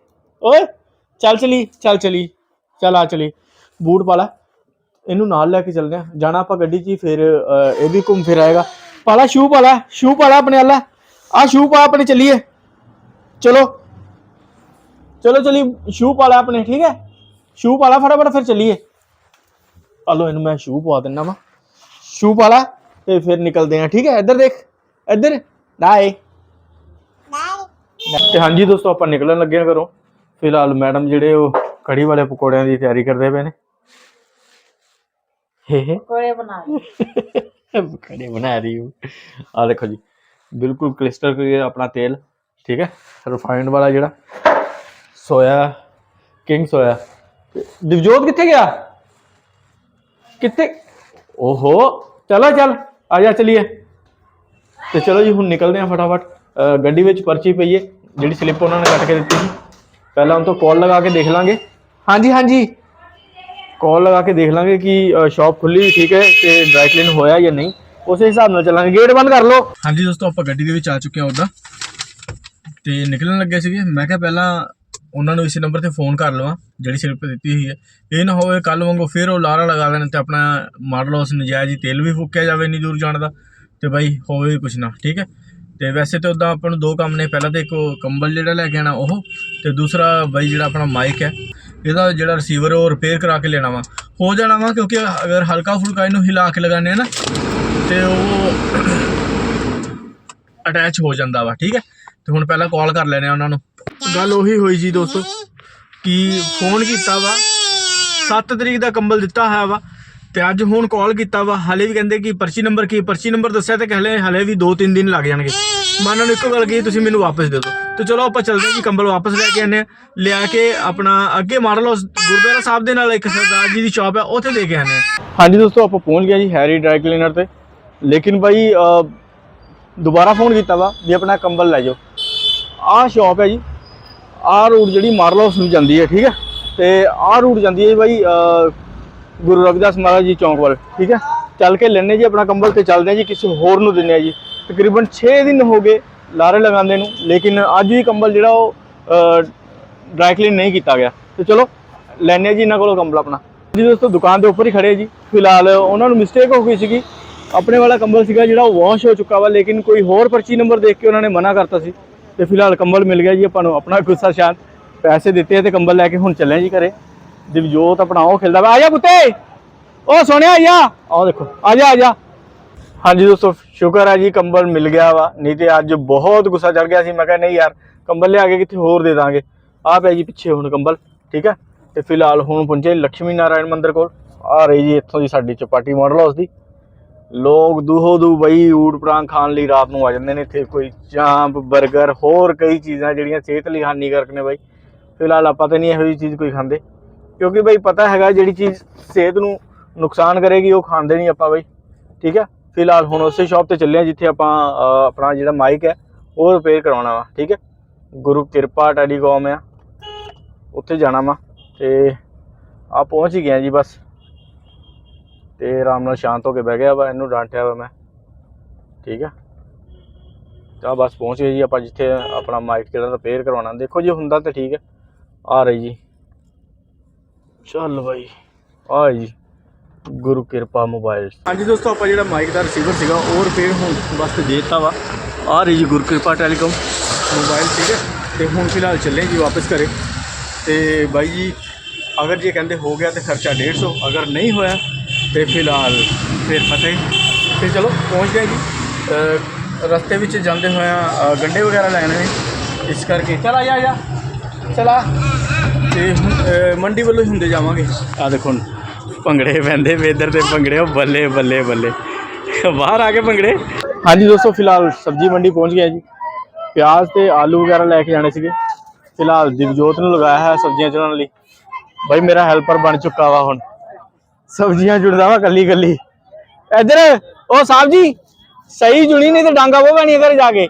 ਓਏ, ਚੱਲ ਚਲੀ ਚੱਲ ਚਲੀ, ਚੱਲ ਆ ਚਲੀ। ਬੂਟ ਪਾ ਲੈ। ਇਹਨੂੰ ਨਾਲ ਲੈ ਕੇ ਚੱਲਦੇ ਆ ਜਾਣਾ ਆਪਾਂ ਗੱਡੀ 'ਚ ਹੀ, ਫਿਰ ਇਹ ਵੀ ਘੁੰਮ ਫਿਰ ਆਏਗਾ। ਪਾਲਾ ਸ਼ੂ ਪਾ ਲੈ ਸ਼ੂ ਪਾ ਲੈ ਆਪਣੇ ਵਾਲਾ। ਆ ਸ਼ੂ ਪਾ ਆਪਣੇ, ਚੱਲੀਏ। ਚਲੋ। ਚਲੋ ਚਲੀ ਸ਼ੂ ਪਾ ਲੈ ਆਪਣੇ, ਠੀਕ ਹੈ? ਸ਼ੂ ਪਾ ਲੈ ਫਟਾਫਟ, ਫਿਰ ਚੱਲੀਏ। ਆ ਲੋ ਇਹਨੂੰ ਮੈਂ ਸ਼ੂ ਪਵਾ ਦਿੰਦਾ ਵਾ। ਸ਼ੂ ਪਾ ਲੈ ਤੇ ਫਿਰ ਨਿਕਲਦੇ ਆ ਠੀਕ ਹੈ? ਇੱਧਰ ਦੇਖ, ਇੱਧਰ। ਬਾਏ ਤੇ ਹਾਂਜੀ ਦੋਸਤੋ ਆਪਾਂ ਨਿਕਲਣ ਲੱਗੇ ਆ ਘਰੋਂ। ਫਿਲਹਾਲ ਮੈਡਮ ਜਿਹੜੇ ਉਹ ਕੜੀ ਵਾਲੇ ਪਕੌੜਿਆਂ ਦੀ ਤਿਆਰੀ ਕਰਦੇ ਪਏ ਨੇ। ਹੇ ਹੇ। ਪਕੌੜੇ ਬਣਾ ਰਹੀ। ਪਕੌੜੇ ਬਣਾ ਰਹੀ ਹੂੰ। ਆ ਦੇਖੋ ਜੀ ਬਿਲਕੁਲ ਕ੍ਰਿਸਟਲ ਕਲੀਅਰ ਆਪਣਾ ਤੇਲ ਠੀਕ ਹੈ? ਰਿਫਾਈਨਡ ਵਾਲਾ ਜਿਹੜਾ ਸੋਇਆ ਕਿੰਗ ਸੋਇਆ। ਦਿਵਜੋਤ ਕਿੱਥੇ ਗਿਆ? ਕਿੱਥੇ? ਓਹੋ ਚਲੋ ਚੱਲ ਆ ਜਾ ਚਲੀਏ। ਤੇ ਚਲੋ ਜੀ ਹੁਣ ਨਿਕਲਦੇ ਆ ਫਟਾਫਟ। ਗੱਡੀ ਵਿੱਚ ਪਰਚੀ ਪਈਏ ਜਿਹੜੀ ਸਲਿੱਪ ਉਹਨਾਂ ਨੇ ਕੱਟ ਕੇ ਦਿੱਤੀ ਸੀ। ਪਹਿਲਾਂ ਉਹਨਾਂ ਤੋਂ ਕਾਲ ਲਗਾ ਕੇ ਦੇਖ ਲਾਂਗੇ। ਹਾਂਜੀ ਹਾਂਜੀ। ਕਾਲ ਲਗਾ ਕੇ ਦੇਖ ਲਾਂਗੇ ਕਿ ਸ਼ਾਪ ਖੁੱਲੀ ਹੋਈ ਠੀਕ ਹੈ ਤੇ ਡਰਾਈ ਕਲੀਨ ਹੋਇਆ ਜਾਂ ਨਹੀਂ। ਉਸੇ ਹਿਸਾਬ ਨਾਲ ਚੱਲਾਂਗੇ। ਗੇਟ ਬੰਦ ਕਰ ਲਓ। ਹਾਂਜੀ ਦੋਸਤੋ ਆਪਾਂ ਗੱਡੀ ਦੇ ਵਿੱਚ ਆ ਚੁੱਕੇ ਹਾਂ ਉੱਦਾਂ। ਤੇ ਨਿਕਲਣ ਲੱਗੇ ਸੀਗੇ। ਮੈਂ ਕਿਹਾ ਪਹਿਲਾਂ ਉਹਨਾਂ ਨੂੰ ਇਸੇ ਨੰਬਰ ਤੇ ਫੋਨ ਕਰ ਲਵਾਂ ਜਿਹੜੀ ਸਲਿੱਪ ਦਿੱਤੀ ਹੋਈ ਹੈ। ਇਹ ਨਾ ਹੋਵੇ ਕੱਲ ਵਾਂਗੂ ਫਿਰ ਉਹ ਲਾਰਾ ਲਗਾ ਦੇਣ ਤੇ ਆਪਣਾ ਮਾਡਲ ਉਸ ਨਜਾਇਜ਼ ਹੀ ਤੇਲ ਵੀ ਫੂਕਿਆ ਜਾਵੇ ਇੰਨੀ ਦੂਰ ਜਾਣ ਦਾ। ਤੇ ਬਾਈ ਹੋਵੇ ਵੀ ਕੁਛ ਨਾ ਠੀਕ ਹੈ? ਤੇ ਵੈਸੇ ਤੇ ਉਦਾਂ ਆਪਾਂ ਨੂੰ ਦੋ ਕੰਮ ਨੇ, ਪਹਿਲਾਂ ਤੇ ਇੱਕ ਕੰਬਲ ਜਿਹੜਾ ਲੈ ਕੇ ਆਣਾ ਉਹ, ਤੇ ਦੂਸਰਾ ਬਾਈ ਜਿਹੜਾ ਆਪਣਾ ਮਾਈਕ ਹੈ, ਇਹਦਾ ਜਿਹੜਾ ਰਿਸੀਵਰ ਉਹ ਰਿਪੇਅਰ ਕਰਾ ਕੇ ਲੈਣਾ ਵਾ। ਹੋ ਜਾਣਾ ਵਾ ਕਿਉਂਕਿ ਅਗਰ ਹਲਕਾ ਫੁਲਕਾ ਇਹਨੂੰ ਹਿਲਾ ਕੇ ਲਗਾਉਂਦੇ ਆ ਨਾ, ਤੇ ਉਹ ਅਟੈਚ ਹੋ ਜਾਂਦਾ ਵਾ, ਠੀਕ ਹੈ? ਤੇ ਹੁਣ ਪਹਿਲਾਂ ਕਾਲ ਕਰ ਲੈਣੇ ਆ ਉਹਨਾਂ ਨੂੰ। ਗੱਲ ਉਹੀ ਹੋਈ ਜੀ ਦੋਸਤੋ, ਕਿ ਫੋਨ ਕੀਤਾ ਵਾ 7 ਤਰੀਕ ਦਾ ਕੰਬਲ ਦਿੱਤਾ ਹੋਇਆ ਵਾ ਤੇ ਅੱਜ ਹੁਣ ਕਾਲ ਕੀਤਾ ਵਾ, ਹਲੇ ਵੀ ਕਹਿੰਦੇ ਕਿ ਪਰਚੀ ਨੰਬਰ ਕੀ, ਪਰਚੀ ਨੰਬਰ ਦੱਸਿਆ ਤੇ ਹਲੇ ਹਲੇ ਵੀ 2-3 ਦਿਨ ਲੱਗ ਜਾਣਗੇ। ਮੈਂ ਉਹਨਾਂ ਨੂੰ ਇੱਕੋ ਗੱਲ ਕਹੀ, ਤੁਸੀਂ ਮੈਨੂੰ ਵਾਪਸ ਦੇ ਦਿਓ। ਤੇ ਚਲੋ ਆਪਾਂ ਚੱਲਦੇ ਹਾਂ ਜੀ, ਕੰਬਲ ਵਾਪਸ ਲੈ ਕੇ ਆਨੇ ਆ ਲਿਆ ਕੇ ਆਪਣਾ ਅੱਗੇ ਮਾਡਲ ਹਾਊਸ ਗੁਰਦੁਆਰਾ ਸਾਹਿਬ ਦੇ ਨਾਲ ਇੱਕ ਸਰਦਾਰ ਜੀ ਦੀ ਸ਼ਾਪ ਹੈ, ਉੱਥੇ ਦੇ ਕੇ ਆਨੇ ਆ ਹਾਂਜੀ ਦੋਸਤੋ, ਆਪਾਂ ਪਹੁੰਚ ਗਏ ਜੀ ਹੈਰੀ ਡਰਾਈ ਕਲੀਨਰ ਤੇ। ਲੇਕਿਨ ਭਾਈ ਦੁਬਾਰਾ ਫੋਨ ਕੀਤਾ ਵਾ ਵੀ ਆਪਣਾ ਕੰਬਲ ਲੈ ਜਾਓ। ਆਹ ਸ਼ਾਪ ਹੈ ਜੀ, ਆਹ ਰੂਟ ਜਿਹੜੀ ਮਾਡਲ ਹਾਊਸ ਨੂੰ ਜਾਂਦੀ ਹੈ, ਠੀਕ ਹੈ? ਤੇ ਆਹ ਰੂਟ ਜਾਂਦੀ ਹੈ ਜੀ ਬਾਈ ਗੁਰੂ ਰਵਿਦਾਸ ਮਹਾਰਾਜ ਜੀ ਚੌਂਕ ਵੱਲ, ਠੀਕ ਹੈ? ਚੱਲ ਕੇ ਲੈਣੇ ਜੀ ਆਪਣਾ ਕੰਬਲ ਤੇ ਚੱਲਦੇ ਹਾਂ ਜੀ, ਕਿਸੇ ਹੋਰ ਨੂੰ ਦਿੰਨੇ ਆ ਜੀ। ਤਕਰੀਬਨ 6 ਦਿਨ ਹੋ ਗਏ ਲਾਰੇ ਲਗਾਉਂਦੇ ਨੂੰ, ਲੇਕਿਨ ਅੱਜ ਵੀ ਕੰਬਲ ਜਿਹੜਾ ਉਹ ਡਰਾਈ ਕਲੀਨ ਨਹੀਂ ਕੀਤਾ ਗਿਆ। ਤੇ ਚਲੋ ਲੈਣੇ ਜੀ ਇਹਨਾਂ ਕੋਲੋਂ ਕੰਬਲ ਆਪਣਾ। ਜੀ ਦੋਸਤੋ, ਦੁਕਾਨ ਦੇ ਉੱਪਰ ਹੀ ਖੜੇ ਜੀ। ਫਿਲਹਾਲ ਉਹਨਾਂ ਨੂੰ ਮਿਸਟੇਕ ਹੋ ਗਈ ਸੀਗੀ। ਆਪਣੇ ਵਾਲਾ ਕੰਬਲ ਸੀਗਾ ਜਿਹੜਾ ਉਹ ਵਾਸ਼ ਹੋ ਚੁੱਕਾ ਵਾ, ਲੇਕਿਨ ਕੋਈ ਹੋਰ ਪਰਚੀ ਨੰਬਰ ਦੇਖ ਕੇ ਉਹਨਾਂ ਨੇ ਮਨਾ ਕਰਤਾ ਸੀ। ਤੇ ਫਿਲਹਾਲ ਕੰਬਲ ਮਿਲ ਗਿਆ ਜੀ, ਆਪਾਂ ਨੂੰ ਆਪਣਾ ਗੁੱਸਾ ਸ਼ਾਂਤ। ਪੈਸੇ ਦਿੱਤੇ ਆ ਤੇ ਕੰਬਲ ਲੈ ਕੇ ਹੁਣ ਚੱਲੇ ਜੀ ਘਰੇ। ਦਿਵਜੋਤ ਆਪਣਾ ਉਹ ਖੇਲਦਾ ਵਾ। ਆ ਜਾ ਪੁੱਤੇ ਉਹ ਸੋਹਣਿਆ ਆ। ਜਾ ਆਹ ਦੇਖੋ। ਆ ਜਾ ਆ ਜਾ। ਹਾਂਜੀ ਦੋਸਤੋ, ਸ਼ੁਕਰ ਹੈ ਜੀ, ਕੰਬਲ ਮਿਲ ਗਿਆ ਵਾ। ਨਹੀਂ ਤੇ ਅੱਜ ਬਹੁਤ ਗੁੱਸਾ ਚੜ ਗਿਆ ਸੀ। ਮੈਂ ਕਿਹਾ, ਨਹੀਂ ਯਾਰ, ਕੰਬਲ ਲਿਆ ਕੇ ਕਿਤੇ ਹੋਰ ਦੇ ਦਾਂਗੇ? ਆ ਪਿਆ ਜੀ ਪਿੱਛੇ ਹੁਣ ਕੰਬਲ, ਠੀਕ ਹੈ ਤੇ ਫਿਲਹਾਲ ਹੁਣ ਪਹੁੰਚੇ ਲక్ష్ਮੀ ਨਾਰਾਇਣ ਮੰਦਿਰ ਕੋਲ। ਆ ਰਹੀ ਜੀ ਇੱਥੋਂ ਦੀ ਸਾਡੀ ਚਪਾਟੀ ਮਾਡਲ ਹਾਊਸ ਦੀ। ਲੋਕ ਦੂਹੋ ਦੂ ਬਈ ਊਟ ਪਰਾਂ ਖਾਣ ਲਈ ਰਾਤ ਨੂੰ ਆ ਜਾਂਦੇ ਨੇ ਇੱਥੇ। ਕੋਈ ਚਾਂਪ 버ਗਰ ਹੋਰ ਕਈ ਚੀਜ਼ਾਂ ਜਿਹੜੀਆਂ ਸਿਹਤ ਲਈ ਹਾਨੀਕਾਰਕ ਨੇ ਬਾਈ। ਫਿਲਹਾਲ ਆਪਾਂ ਤਾਂ ਨਹੀਂ ਇਹੋ ਜਿਹੀ ਚੀਜ਼ ਕੋਈ ਖਾਂਦੇ। ਕਿਉਂਕਿ ਬਈ ਪਤਾ ਹੈਗਾ ਜਿਹੜੀ ਚੀਜ਼ ਸਿਹਤ ਨੂੰ ਨੁਕਸਾਨ ਕਰੇਗੀ, ਉਹ ਖਾਂਦੇ ਨਹੀਂ ਆਪਾਂ ਬਈ। ਠੀਕ ਹੈ ਫਿਲਹਾਲ ਹੁਣ ਉਸੇ ਸ਼ਾਪ ਤੇ ਚੱਲੇ ਆ, ਜਿੱਥੇ ਆਪਾਂ ਆਪਣਾ ਜਿਹੜਾ ਮਾਈਕ ਹੈ, ਉਹ ਰਿਪੇਅਰ ਕਰਾਉਣਾ ਵਾ, ਠੀਕ ਹੈ ਗੁਰੂ ਕਿਰਪਾ ਟੈਲੀਕਾਮ ਆ। ਉੱਥੇ ਜਾਣਾ ਵਾ ਤੇ ਆ ਪਹੁੰਚ ਹੀ ਗਿਆ ਜੀ ਬਸ। ਤੇ ਆਰਾਮ ਨਾਲ ਸ਼ਾਂਤ ਹੋ ਕੇ ਬਹਿ ਗਿਆ ਵਾ, ਇਹਨੂੰ ਡਾਂਟਿਆ ਵਾ ਮੈਂ। ਠੀਕ ਹੈ ਤਾਂ ਬਸ ਪਹੁੰਚ ਗਏ ਜੀ ਆਪਾਂ, ਜਿੱਥੇ ਆਪਣਾ ਮਾਈਕ ਜਿਹੜਾ ਰਿਪੇਅਰ ਕਰਵਾਉਣਾ। ਦੇਖੋ ਜੀ, ਹੁੰਦਾ ਤਾਂ ਠੀਕ ਹੈ ਆ ਰਹੀ ਜੀ। ਚੱਲ ਬਾਈ। ਆ ਜੀ, ਗੁਰੂ ਕਿਰਪਾ ਮੋਬਾਈਲ। ਹਾਂਜੀ ਦੋਸਤੋ, ਆਪਾਂ ਜਿਹੜਾ ਮਾਈਕ ਦਾ ਰਿਸੀਵਰ ਸੀਗਾ, ਉਹ ਰਿਪੇਅਰ ਹੋਣ ਵਾਸਤੇ ਦੇ ਦਿੱਤਾ ਵਾ। ਆ ਰਹੀ ਜੀ ਗੁਰੂ ਕਿਰਪਾ ਟੈਲੀਕਾਮ ਮੋਬਾਈਲ ਠੀਕ ਹੈ। ਤੇ ਹੁਣ ਫਿਲਹਾਲ ਚੱਲੇ ਜੀ ਵਾਪਸ ਘਰੇ। ਤੇ ਬਾਈ ਜੀ, ਅਗਰ ਜੇ ਕਹਿੰਦੇ ਹੋ ਗਿਆ ਤੇ ਖਰਚਾ 150 ਅਗਰ ਨਹੀਂ ਹੋਇਆ, ਤੇ ਫਿਲਹਾਲ ਫਿਰ ਫਤਿਹ। ਤੇ ਚਲੋ, ਪਹੁੰਚ ਗਏ ਜੀ। ਰਸਤੇ ਵਿੱਚ ਜਾਂਦੇ ਹੋਇਆ ਗੰਡੇ ਵਗੈਰਾ ਲੈਣੇ ਨੇ। ਇਸ ਕਰਕੇ ਚਲ ਆ ਜਾ ਚਲਾ ਤੇ ਅਹ ਮੰਡੀ ਵੱਲੋਂ ਹੀ ਹੁੰਦੇ ਜਾਵਾਂਗੇ। ਆ ਦੇਖੋ ਹੁਣ ਭੰਗੜੇ ਪੈਂਦੇ ਵੇ ਇੱਧਰ ਤੇ ਭੰਗੜੇ ਉਹ ਬੱਲੇ ਬੱਲੇ ਬੱਲੇ। ਬਾਹਰ ਆ ਕੇ ਭੰਗੜੇ? ਹਾਂਜੀ ਦੋਸਤੋ ਫਿਲਹਾਲ ਸਬਜ਼ੀ ਮੰਡੀ ਪਹੁੰਚ ਗਿਆ ਜੀ। ਪਿਆਜ਼ ਤੇ ਆਲੂ ਵਗੈਰਾ ਲੈ ਕੇ ਜਾਣੇ ਸੀਗੇ। ਫਿਲਹਾਲ ਦਿਵਜੋਤ ਨੂੰ ਲਗਾਇਆ ਹੈ ਸਬਜ਼ੀਆਂ ਚੁਣਨ ਲਈ। ਬਾਈ ਮੇਰਾ ਹੈਲਪਰ ਬਣ ਚੁੱਕਾ ਵਾ ਹੁਣ। ਸਬਜ਼ੀਆਂ ਜੁੜਦਾ ਵਾ ਕੱਲੀ ਕੱਲੀ। ਇੱਧਰ ਉਹ ਸਾਹਿਬ ਜੀ ਸਹੀ ਜੁਣੀ ਨਹੀਂ ਤੇ ਡਾਂਗਾ ਉਹ ਬਣੀ ਘਰ ਜਾ ਕੇ।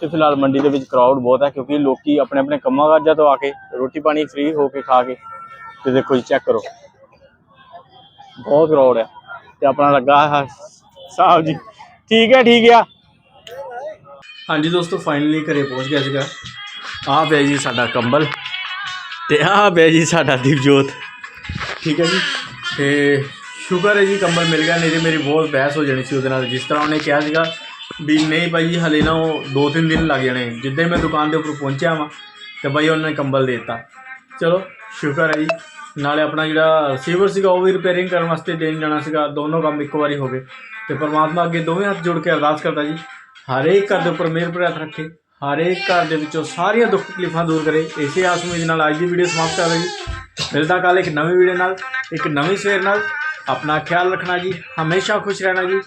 ਤੇ ਫਿਲਹਾਲ ਮੰਡੀ ਦੇ ਵਿੱਚ ਕਰਾਊਡ ਬਹੁਤ ਹੈ ਕਿਉਂਕਿ ਲੋਕੀ ਆਪਣੇ ਆਪਣੇ ਕੰਮਾਂ ਕਾਜਾਂ ਤੋਂ ਆ ਕੇ ਰੋਟੀ ਪਾਣੀ ਫ੍ਰੀ ਹੋ ਕੇ ਖਾ ਕੇ ਤੇ ਦੇਖੋ ਜੀ ਚੈੱਕ ਕਰੋ। ਬਹੁਤ ਕਰਾਊਡ ਹੈ ਤੇ ਆਪਣਾ ਲੱਗਾ ਹੈ ਸਾਹਿਬ ਜੀ, ਠੀਕ ਹੈ, ਠੀਕ ਆ। ਹਾਂਜੀ ਦੋਸਤੋ ਫਾਈਨਲੀ ਘਰੇ ਪਹੁੰਚ ਗਿਆ ਸੀਗਾ। ਆਹ ਪਿਆ ਜੀ ਸਾਡਾ ਕੰਬਲ ਤੇ ਆਹ ਪਿਆ ਜੀ ਸਾਡਾ ਦੀਪਜੋਤ। ਠੀਕ ਹੈ ਜੀ, ਤੇ ਸ਼ੁਕਰ ਹੈ ਜੀ, ਕੰਬਲ ਮਿਲ ਗਿਆ, ਨਹੀਂ ਤੇ ਮੇਰੀ ਬਹੁਤ ਬਹਿਸ ਹੋ ਜਾਣੀ ਸੀ ਉਹਦੇ ਨਾਲ। ਜਿਸ ਤਰ੍ਹਾਂ ਉਹਨੇ ਕਿਹਾ ਸੀਗਾ ਵੀ ਨਹੀਂ ਭਾਈ ਜੀ, ਹਲੇ ਨਾ ਉਹ 2-3 ਦਿਨ ਲੱਗ ਜਾਣੇ। ਜਿੱਦਾਂ ਹੀ ਮੈਂ ਦੁਕਾਨ ਦੇ ਉੱਪਰ ਪਹੁੰਚਿਆ ਵਾਂ, ਤੇ ਭਾਈ ਉਹਨਾਂ ਨੇ ਕੰਬਲ ਦੇ ਦਿੱਤਾ। ਚਲੋ, ਸ਼ੁਕਰ ਹੈ ਜੀ। ਨਾਲੇ ਆਪਣਾ ਜਿਹੜਾ ਰਿਸੀਵਰ ਸੀਗਾ, ਉਹ ਵੀ ਰਿਪੇਅਰਿੰਗ ਕਰਨ ਵਾਸਤੇ ਦੇਣ ਜਾਣਾ ਸੀਗਾ। ਦੋਨੋਂ ਕੰਮ ਇੱਕੋ ਵਾਰੀ ਹੋ ਗਏ। ਤੇ ਪਰਮਾਤਮਾ ਅੱਗੇ ਦੋਵੇਂ ਹੱਥ ਜੋੜ ਕੇ ਅਰਦਾਸ ਕਰਦਾ ਜੀ ਹਰੇਕ ਘਰ ਦੇ ਉੱਪਰ ਮਿਹਰ ਭਰਿਆ ਰੱਖੇ। ਹਰੇਕ ਘਰ ਦੇ ਵਿੱਚੋਂ ਸਾਰੀਆਂ ਦੁੱਖ ਤਕਲੀਫਾਂ ਦੂਰ ਕਰੇ। ਇਸੇ ਆਸ ਉਮੀਦ ਨਾਲ ਅੱਜ ਦੀ ਵੀਡੀਓ ਸਮਾਪਤ ਕਰਦਾ ਜੀ। ਮਿਲਦਾ ਕੱਲ ਇੱਕ ਨਵੀਂ ਵੀਡੀਓ ਨਾਲ, ਇੱਕ ਨਵੀਂ ਸਵੇਰ ਨਾਲ। ਆਪਣਾ ਖਿਆਲ ਰੱਖਣਾ ਜੀ। ਹਮੇਸ਼ਾ ਖੁਸ਼ ਰਹਿਣਾ ਜੀ।